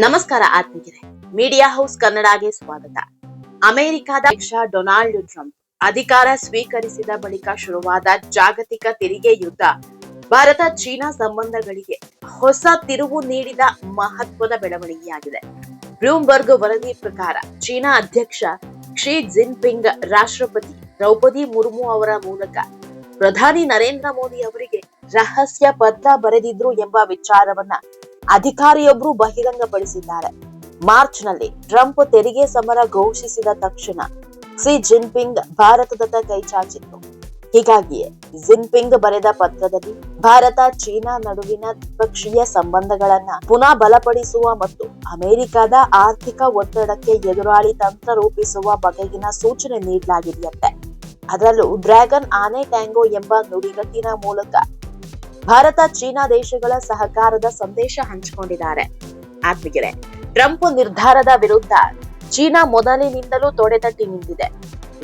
ನಮಸ್ಕಾರ ಆತ್ಮೀಯರೇ. Media house ಕನ್ನಡಗೆ ಸ್ವಾಗತ. ಅಮೆರಿಕದ ಅಧ್ಯಕ್ಷ ಡೊನಾಲ್ಡ್ ಟ್ರಂಪ್ ಅಧಿಕಾರ ಸ್ವೀಕರಿಸಿದ ಬಳಿಕ ಶುರುವಾದ ಜಾಗತಿಕ ತೆರಿಗೆ ಯುದ್ಧ, ಭಾರತ ಚೀನಾ ಸಂಬಂಧಗಳಿಗೆ ಹೊಸ ತಿರುವು ನೀಡಿದ ಮಹತ್ವದ ಬೆಳವಣಿಗೆಯಾಗಿದೆ. ಬ್ಲೂಮ್ಬರ್ಗ್ ವರದಿ ಪ್ರಕಾರ ಚೀನಾ ಅಧ್ಯಕ್ಷ ಕ್ಷಿ ಜಿನ್ಪಿಂಗ್ ರಾಷ್ಟ್ರಪತಿ ದ್ರೌಪದಿ ಮುರ್ಮು ಅವರ ಮೂಲಕ ಪ್ರಧಾನಿ ನರೇಂದ್ರ ಮೋದಿ ಅವರಿಗೆ ರಹಸ್ಯ ಪತ್ರ ಬರೆದಿದ್ರು ಎಂಬ ವಿಚಾರವನ್ನ ಅಧಿಕಾರಿಯೊಬ್ರು ಬಹಿರಂಗಪಡಿಸಿದ್ದಾರೆ. ಮಾರ್ಚ್ನಲ್ಲಿ ಟ್ರಂಪ್ ತೆರಿಗೆ ಸಮರ ಘೋಷಿಸಿದ ತಕ್ಷಣ ಕ್ಸಿ ಜಿನ್ಪಿಂಗ್ ಭಾರತದತ್ತ ಕೈ ಚಾಚಿತ್ತು. ಹೀಗಾಗಿಯೇ ಜಿನ್ಪಿಂಗ್ ಬರೆದ ಪತ್ರದಲ್ಲಿ ಭಾರತ ಚೀನಾ ನಡುವಿನ ದ್ವಿಪಕ್ಷೀಯ ಸಂಬಂಧಗಳನ್ನ ಪುನಃ ಬಲಪಡಿಸುವ ಮತ್ತು ಅಮೆರಿಕದ ಆರ್ಥಿಕ ಒತ್ತಡಕ್ಕೆ ಎದುರಾಳಿ ತಂತ್ರ ರೂಪಿಸುವ ಬಗೆಗಿನ ಸೂಚನೆ ನೀಡಲಾಗಿದೆಯಂತೆ. ಅದರಲ್ಲೂ ಡ್ರ್ಯಾಗನ್ ಆನೆ ಟ್ಯಾಂಗೋ ಎಂಬ ನುಡಿಗಟ್ಟಿನ ಮೂಲಕ ಭಾರತ, ಚೀನಾ ದೇಶಗಳ ಸಹಕಾರದ ಸಂದೇಶ ಹಂಚಿಕೊಂಡಿದ್ದಾರೆ. ಆತ್ಮೀಯರೇ, ಟ್ರಂಪ್ ನಿರ್ಧಾರದ ವಿರುದ್ಧ ಚೀನಾ ಮೊದಲಿನಿಂದಲೂ ತೊಡೆತಟ್ಟಿ ನಿಂತಿದೆ.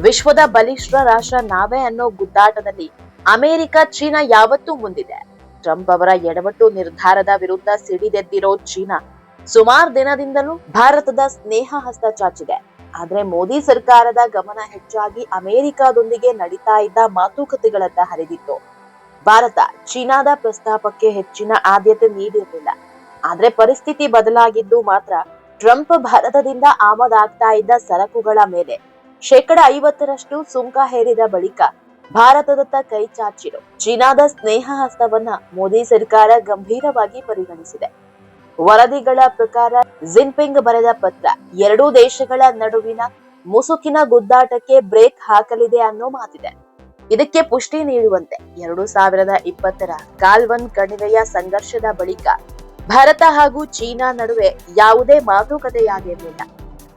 ವಿಶ್ವದ ಬಲಿಷ್ಠ ರಾಷ್ಟ್ರ ನಾವೇ ಅನ್ನೋ ಗುದ್ದಾಟದಲ್ಲಿ ಅಮೆರಿಕ, ಚೀನಾ ಯಾವತ್ತೂ ಮುಂದಿದೆ. ಟ್ರಂಪ್ ಅವರ ಎಡವಟ್ಟು ನಿರ್ಧಾರದ ವಿರುದ್ಧ ಸಿಡಿದೆದ್ದಿರೋ ಚೀನಾ ಸುಮಾರು ದಿನದಿಂದಲೂ ಭಾರತದ ಸ್ನೇಹ ಹಸ್ತ ಚಾಚಿದೆ. ಆದ್ರೆ ಮೋದಿ ಸರ್ಕಾರದ ಗಮನ ಹೆಚ್ಚಾಗಿ ಅಮೆರಿಕದೊಂದಿಗೆ ನಡೀತಾ ಇದ್ದ ಮಾತುಕತೆಗಳತ್ತ ಹರಿದಿತ್ತು. ಭಾರತ ಚೀನಾದ ಪ್ರಸ್ತಾಪಕ್ಕೆ ಹೆಚ್ಚಿನ ಆದ್ಯತೆ ನೀಡಿರಲಿಲ್ಲ. ಆದ್ರೆ ಪರಿಸ್ಥಿತಿ ಬದಲಾಗಿದ್ದು ಮಾತ್ರ ಟ್ರಂಪ್ ಭಾರತದಿಂದ ಆಮದಾಗ್ತಾ ಇದ್ದ ಸರಕುಗಳ ಮೇಲೆ ಶೇಕಡ ಐವತ್ತರಷ್ಟು ಸುಂಕ ಹೇರಿದ ಬಳಿಕ ಭಾರತದತ್ತ ಕೈ ಚಾಚಿರು. ಚೀನಾದ ಸ್ನೇಹ ಹಸ್ತವನ್ನ ಮೋದಿ ಸರ್ಕಾರ ಗಂಭೀರವಾಗಿ ಪರಿಗಣಿಸಿದೆ. ವರದಿಗಳ ಪ್ರಕಾರ ಜಿನ್ಪಿಂಗ್ ಬರೆದ ಪತ್ರ ಎರಡೂ ದೇಶಗಳ ನಡುವಿನ ಮುಸುಕಿನ ಗುದ್ದಾಟಕ್ಕೆ ಬ್ರೇಕ್ ಹಾಕಲಿದೆ ಅನ್ನೋ ಮಾತಿದೆ. ಇದಕ್ಕೆ ಪುಷ್ಟಿ ನೀಡುವಂತೆ ಎರಡು ಸಾವಿರದ ಇಪ್ಪತ್ತರ ಕಾಲ್ವನ್ ಕಣಿವೆಯ ಸಂಘರ್ಷದ ಬಳಿಕ ಭಾರತ ಹಾಗೂ ಚೀನಾ ನಡುವೆ ಯಾವುದೇ ಮಾತುಕತೆಯಾಗಿರಲಿಲ್ಲ.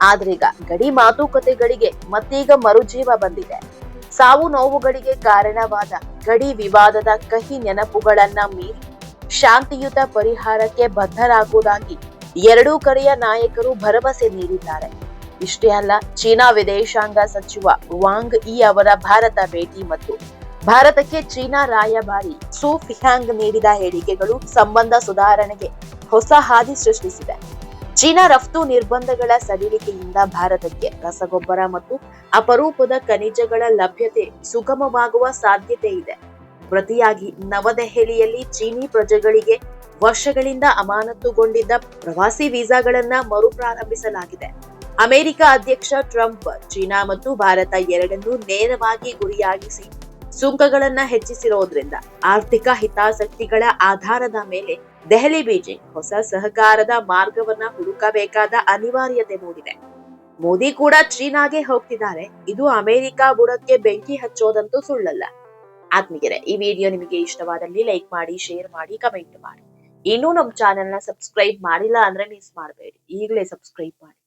ಆದ್ರೀಗ ಗಡಿ ಮಾತುಕತೆಗಳಿಗೆ ಮತ್ತೀಗ ಮರುಜೀವ ಬಂದಿದೆ. ಸಾವು ನೋವುಗಳಿಗೆ ಕಾರಣವಾದ ಗಡಿ ವಿವಾದದ ಕಹಿ ನೆನಪುಗಳನ್ನ ಮೀರಿ ಶಾಂತಿಯುತ ಪರಿಹಾರಕ್ಕೆ ಬದ್ಧರಾಗುವುದಾಗಿ ಎರಡೂ ಕಡೆಯ ನಾಯಕರು ಭರವಸೆ ನೀಡಿದ್ದಾರೆ. ಇಷ್ಟೇ ಅಲ್ಲ, ಚೀನಾ ವಿದೇಶಾಂಗ ಸಚಿವ ವಾಂಗ್ ಇ ಅವರ ಭಾರತ ಭೇಟಿ ಮತ್ತು ಭಾರತಕ್ಕೆ ಚೀನಾ ರಾಯಭಾರಿ ಸು ಫಿಹಾಂಗ್ ನೀಡಿದ ಹೇಳಿಕೆಗಳು ಸಂಬಂಧ ಸುಧಾರಣೆಗೆ ಹೊಸ ಹಾದಿ ಸೃಷ್ಟಿಸಿದೆ. ಚೀನಾ ರಫ್ತು ನಿರ್ಬಂಧಗಳ ಸಡಿಲಿಕೆಯಿಂದ ಭಾರತಕ್ಕೆ ರಸಗೊಬ್ಬರ ಮತ್ತು ಅಪರೂಪದ ಖನಿಜಗಳ ಲಭ್ಯತೆ ಸುಗಮವಾಗುವ ಸಾಧ್ಯತೆ ಇದೆ. ಪ್ರತಿಯಾಗಿ ನವದೆಹಲಿಯಲ್ಲಿ ಚೀನಿ ಪ್ರಜೆಗಳಿಗೆ ವರ್ಷಗಳಿಂದ ಅಮಾನತುಗೊಂಡಿದ್ದ ಪ್ರವಾಸಿ ವೀಸಾಗಳನ್ನ ಮರುಪ್ರಾರಂಭಿಸಲಾಗಿದೆ. ಅಮೆರಿಕ ಅಧ್ಯಕ್ಷ ಟ್ರಂಪ್, ಚೀನಾ ಮತ್ತು ಭಾರತ ಎರಡನ್ನೂ ನೇರವಾಗಿ ಗುರಿಯಾಗಿಸಿ ಸುಂಕಗಳನ್ನ ಹೆಚ್ಚಿಸಿರೋದ್ರಿಂದ ಆರ್ಥಿಕ ಹಿತಾಸಕ್ತಿಗಳ ಆಧಾರದ ಮೇಲೆ ದೆಹಲಿ ಬೀಜಿಂಗ್ ಹೊಸ ಸಹಕಾರದ ಮಾರ್ಗವನ್ನ ಹುಡುಕಬೇಕಾದ ಅನಿವಾರ್ಯತೆ ಮೂಡಿದೆ. ಮೋದಿ ಕೂಡ ಚೀನಾಗೆ ಹೋಗ್ತಿದ್ದಾರೆ. ಇದು ಅಮೆರಿಕ ಬುಡಕ್ಕೆ ಬೆಂಕಿ ಹಚ್ಚೋದಂತೂ ಸುಳ್ಳಲ್ಲ. ಆತ್ಮೀಯರೇ, ಈ ವಿಡಿಯೋ ನಿಮಗೆ ಇಷ್ಟವಾದಲ್ಲಿ ಲೈಕ್ ಮಾಡಿ, ಶೇರ್ ಮಾಡಿ, ಕಮೆಂಟ್ ಮಾಡಿ. ಇನ್ನೂ ನಮ್ಮ ಚಾನೆಲ್ನ ಸಬ್ಸ್ಕ್ರೈಬ್ ಮಾಡಿಲ್ಲ ಅಂದ್ರೆ ಮಿಸ್ ಮಾಡಬೇಡಿ. ಈಗಲೇ ಸಬ್ಸ್ಕ್ರೈಬ್ ಮಾಡಿ.